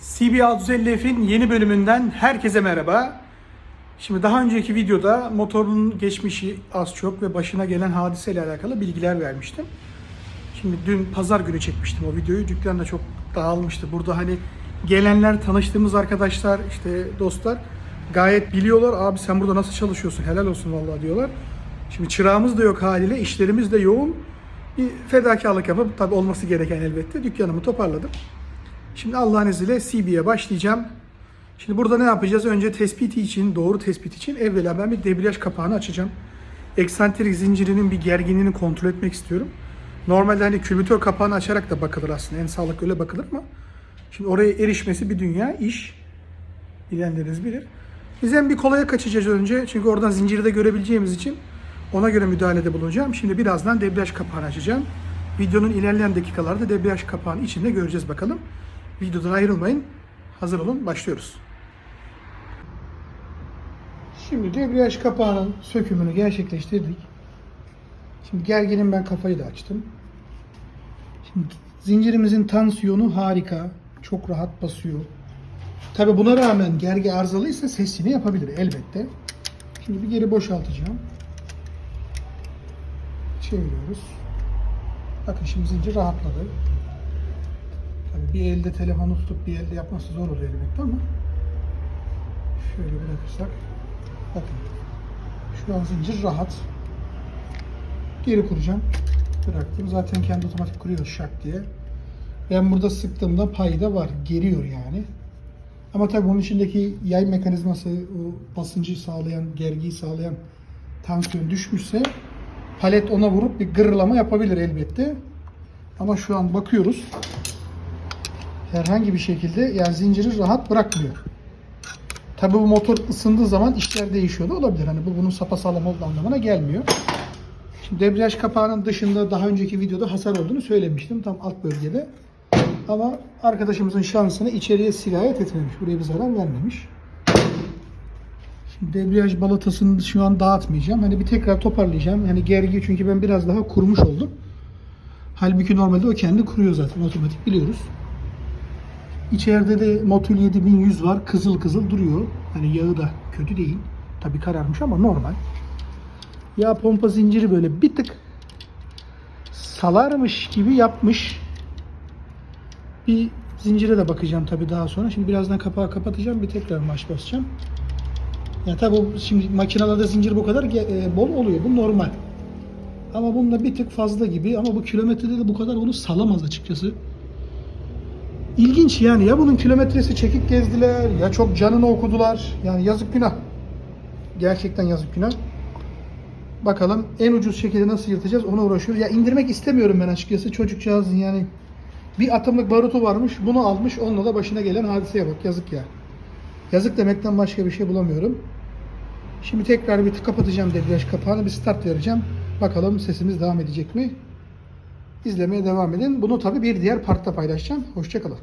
CB 650F'in yeni bölümünden herkese merhaba. Şimdi daha önceki videoda motorun geçmişi az çok ve başına gelen hadiseyle alakalı bilgiler vermiştim. Şimdi dün pazar günü çekmiştim o videoyu. Dükkan da çok dağılmıştı. Burada hani gelenler, tanıştığımız arkadaşlar, işte dostlar gayet biliyorlar. Abi sen burada nasıl çalışıyorsun? Helal olsun vallahi diyorlar. Şimdi çırağımız da yok haliyle, işlerimiz de yoğun. Bir fedakarlık yapıp tabii olması gereken elbette dükkanımı toparladım. Şimdi Allah'ın izniyle CB'ye başlayacağım. Şimdi burada ne yapacağız? Önce tespiti için, doğru tespit için evvela ben bir debriyaj kapağını açacağım. Eksantrik zincirinin bir gerginliğini kontrol etmek istiyorum. Normalde hani külbütör kapağını açarak da bakılır aslında. En sağlıklı öyle bakılır ama şimdi oraya erişmesi bir dünya iş. Bilenleriniz bilir. Biz hem bir kolaya kaçacağız önce. Çünkü oradan zinciri de görebileceğimiz için ona göre müdahalede bulunacağım. Şimdi birazdan debriyaj kapağını açacağım. Videonun ilerleyen dakikalarda debriyaj kapağının içinde göreceğiz bakalım. Videodan ayrılmayın. Hazır olun. Başlıyoruz. Şimdi debriyaj kapağının sökümünü gerçekleştirdik. Şimdi gerginin ben kafayı da açtım. Şimdi zincirimizin tansiyonu harika. Çok rahat basıyor. Tabi buna rağmen gergi arızalıysa sesini yapabilir elbette. Şimdi bir geri boşaltacağım. Çeviriyoruz. Bakın şimdi zincir rahatladı. Tabii bir elde telefonu tutup bir elde yapması zor oluyor elbette ama şöyle bırakırsak bakın şu an zincir rahat. Geri kuracağım. Bıraktım. Zaten kendi otomatik kuruyor şak diye. Ben burada sıktığımda payda var. Geriyor yani. Ama tabii bunun içindeki yay mekanizması, o basıncı sağlayan, gergiyi sağlayan tansiyon düşmüşse palet ona vurup bir gırlama yapabilir elbette. Ama şu an bakıyoruz. Herhangi bir şekilde yani zinciri rahat bırakmıyor. Tabii bu motor ısındığı zaman işler değişiyor da olabilir. Hani bu bunun sapasağlam olduğu anlamına gelmiyor. Şimdi debriyaj kapağının dışında daha önceki videoda hasar olduğunu söylemiştim. Tam alt bölgede. Ama arkadaşımızın şansına içeriye sirayet etmemiş. Buraya bir zarar vermemiş. Şimdi debriyaj balatasını şu an dağıtmayacağım. Hani bir tekrar toparlayacağım. Yani gergi çünkü ben biraz daha kurmuş oldum. Halbuki normalde o kendi kuruyor zaten otomatik biliyoruz. İçeride de Motul 7100 var. Kızıl kızıl duruyor. Hani yağı da kötü değil. Tabii kararmış ama normal. Yağ pompa zinciri böyle bir tık salarmış gibi yapmış. Bir zincire de bakacağım tabii daha sonra. Şimdi birazdan kapağı kapatacağım. Bir tekrar marş basacağım. Ya tabii bu şimdi makinalarda zincir bu kadar e, bol oluyor. Bu normal. Ama bunda bir tık fazla gibi ama bu kilometrede de bu kadar onu salamaz açıkçası. İlginç yani ya bunun kilometresi çekik gezdiler ya çok canını okudular. Yani yazık günah. Gerçekten yazık günah. Bakalım en ucuz şekilde nasıl yırtacağız ona uğraşıyoruz. Ya indirmek istemiyorum ben açıkçası çocukcağızın yani. Bir atımlık barutu varmış bunu almış onunla da başına gelen hadiseye bak yazık ya. Yazık demekten başka bir şey bulamıyorum. Şimdi tekrar bir kapatacağım debriyaj kapağını bir start vereceğim. Bakalım sesimiz devam edecek mi? İzlemeye devam edin. Bunu tabii bir diğer parkta paylaşacağım. Hoşçakalın.